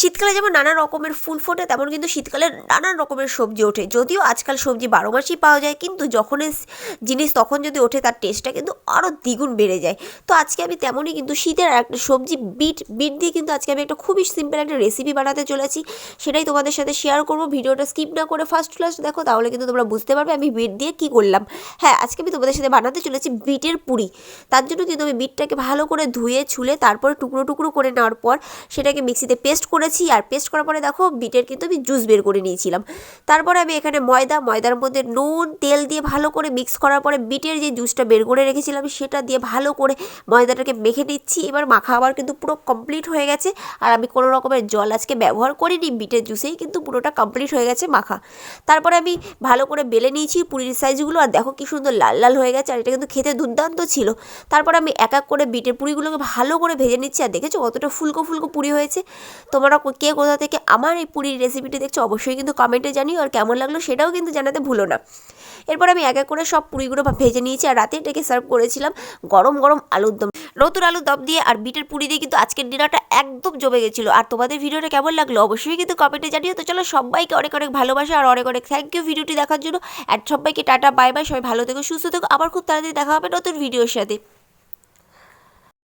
শীতকালে যেমন নানা রকমের ফুল ফোটে, তেমন কিন্তু শীতকালে নানান রকমের সবজি ওঠে। যদিও আজকাল সবজি বারো মাসই পাওয়া যায়, কিন্তু যখন জিনিস তখন যদি ওঠে তার টেস্টটা কিন্তু আরও দ্বিগুণ বেড়ে যায়। তো আজকে আমি তেমনই কিন্তু শীতের একটা সবজি বিট বিট দিয়ে কিন্তু আজকে আমি একটা খুবই সিম্পল একটা রেসিপি বানাতে চলেছি। সেটাই তোমাদের সাথে শেয়ার করব। ভিডিওটা স্কিপ না করে ফার্স্ট লাস্ট দেখো, তাহলে কিন্তু তোমরা বুঝতে পারবে আমি বিট দিয়ে কী করলাম। হ্যাঁ আজকে আমি তোমাদের সাথে বানাতে চলেছি বিটের পুরি। তার জন্য কিন্তু আমি বিটটাকে ভালো করে ধুয়ে, ছুলে তারপরে টুকরো টুকরো করে নেওয়ার পর সেটাকে মিক্সিতে পেস্ট করেছি আর পেস্ট করার পরে দেখো বিটের কিন্তু আমি জুস বের করে নিয়েছিলাম। তারপরে আমি এখানে ময়দা, ময়দার মধ্যে নুন, তেল দিয়ে ভালো করে মিক্স করার পরে বিটের যে জুসটা বের করে রেখেছিলাম সেটা দিয়ে ভালো করে ময়দাটাকে মেখে নিচ্ছি। এবার মাখা আবার কিন্তু পুরো কমপ্লিট হয়ে গেছে আর আমি কোনো রকমের জল আজকে ব্যবহার করিনি, বিটের জুসেই কিন্তু পুরোটা কমপ্লিট হয়ে গেছে মাখা। তারপরে আমি ভালো করে বেলে নিয়েছি পুরীর সাইজগুলো আর দেখো কি সুন্দর লাল লাল হয়ে গেছে আর এটা কিন্তু খেতে দুর্দান্ত ছিল। তারপর আমি এক এক করে বিটের পুরিগুলোকে ভালো করে ভেজে নিচ্ছি আর দেখেছ কতটা ফুলকো ফুলকো পুরি হয়েছে? তোমরা কে কোথা থেকে আমার এই পুরীর রেসিপিটি দেখছ অবশ্যই কিন্তু কমেন্টে জানিও, আর কেমন লাগল সেটাও কিন্তু জানাতে ভুলো না। এরপর আমি এক এক করে সব পুরিগুলো ভেজে নিয়েছি, আর রাতে এটাকে সার্ভ করেছিলাম গরম গরম আলুর দম। নতুন আলুর দম দিয়ে আর বিটের পুরি দিয়ে কিন্তু আজকের ডিনারটা একদম জমে গেছিল। আর তোমাদের ভিডিওটা কেমন লাগল অবশ্যই কিন্তু কমেন্টে জানিও। তো চলো সবাইকে অনেক অনেক ভালোবাসা, আর অনেক অনেক থ্যাংক ইউ ভিডিওটি দেখার জন্য। আর সবাইকে টাটা বাই বাই সবাই ভালো থেকো, সুস্থ থেকো। আবার খুব তাড়াতাড়ি দেখা হবে নতুন ভিডিওর সাথে।